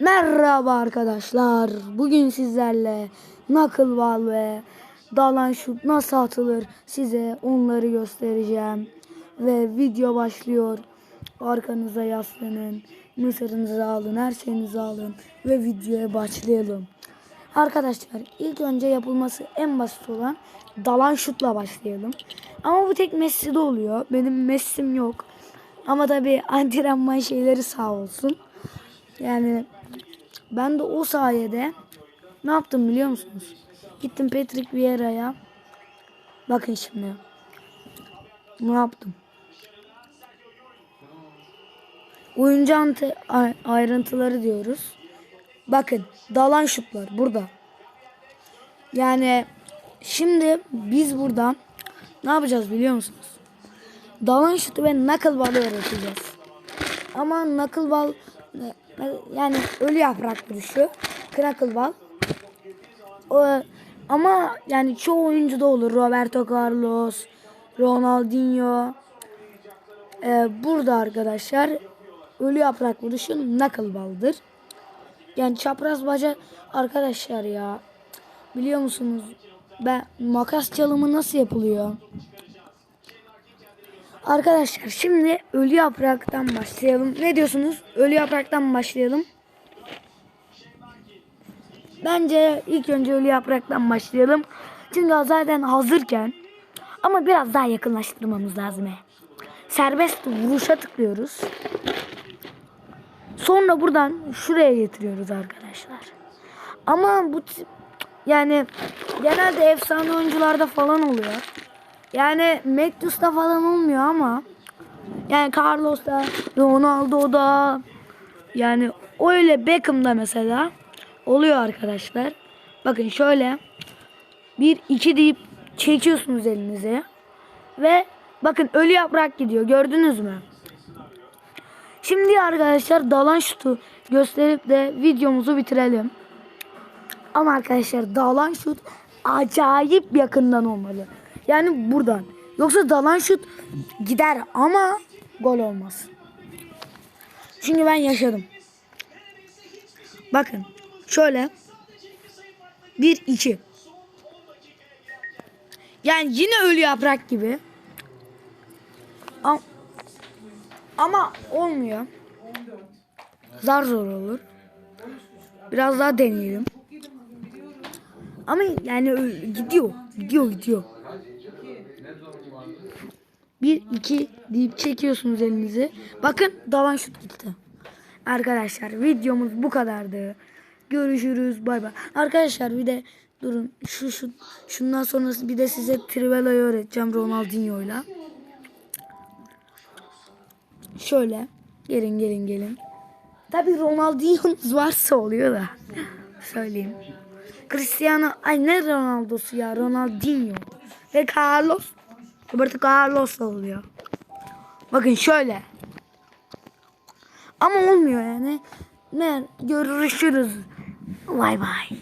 Merhaba arkadaşlar. Bugün sizlerle knuckleball ve dalan şut nasıl atılır size onları göstereceğim. Ve video başlıyor. Arkanıza yaslanın. Mısırınızı alın, her şeyinizi alın ve videoya başlayalım. Arkadaşlar ilk önce yapılması en basit olan dalan şutla başlayalım. Ama bu tek Messi'de oluyor. Benim Messi'm yok. Ama tabii antrenman şeyleri sağ olsun. Yani ben de o sayede ne yaptım biliyor musunuz? Gittim Patrick Vieira'ya. Bakın şimdi. Ne yaptım? Oyuncu ayrıntıları diyoruz. Bakın dalan şutlar burada. Yani şimdi biz burada ne yapacağız biliyor musunuz? Dalan şutu ve knuckleball'ı öğreteceğiz. Ama knuckleball yani ölü yaprak vuruşu, knuckleball. O, ama yani çoğu oyuncuda olur. Roberto Carlos, Ronaldinho. Ee, burada arkadaşlar ölü yaprak vuruşu knuckleball'dır. Yani çapraz baca arkadaşlar ya. Biliyor musunuz? Ben makas çalımı nasıl yapılıyor? Arkadaşlar şimdi ölü yapraktan başlayalım. Ne diyorsunuz? Ölü yapraktan başlayalım. Bence ilk önce ölü yapraktan başlayalım. Çünkü o zaten hazırken ama biraz daha yakınlaştırmamız lazım. Serbest vuruşa tıklıyoruz. Sonra buradan şuraya getiriyoruz arkadaşlar. Ama bu yani genelde efsane oyuncularda falan oluyor. Yani Mektus'ta falan olmuyor ama yani Carlos'ta, Ronaldo'da yani öyle Beckham'da mesela oluyor arkadaşlar. Bakın şöyle bir iki deyip çekiyorsunuz elinize ve bakın ölü yaprak gidiyor gördünüz mü? Şimdi arkadaşlar dalan şutu gösterip de videomuzu bitirelim. Ama arkadaşlar dalan şut acayip yakından olmalı. Yani buradan. Yoksa dalan şut gider ama gol olmaz. Çünkü ben yaşadım. Bakın şöyle. Bir iki. Yani yine ölü yaprak gibi. Ama, olmuyor. Zar zor olur. Biraz daha deneyelim. Ama yani gidiyor. Gidiyor gidiyor. Bir iki deyip çekiyorsunuz elinizi. Bakın dalan şut gitti. Arkadaşlar videomuz bu kadardı. Görüşürüz. Bay bay. Arkadaşlar bir de durun. Şu şu şundan sonrası bir de size Trivela'yı öğreteceğim Ronaldinho'yla. Şöyle. Gelin gelin gelin. Tabi Ronaldinho'nuz varsa oluyor da. Söyleyeyim. Cristiano ay ne Ronaldo'su ya Ronaldinho ve Carlos Roberto Carlos oluyor. Bakın şöyle. Ama olmuyor yani. Ne görüşürüz. Bay bay.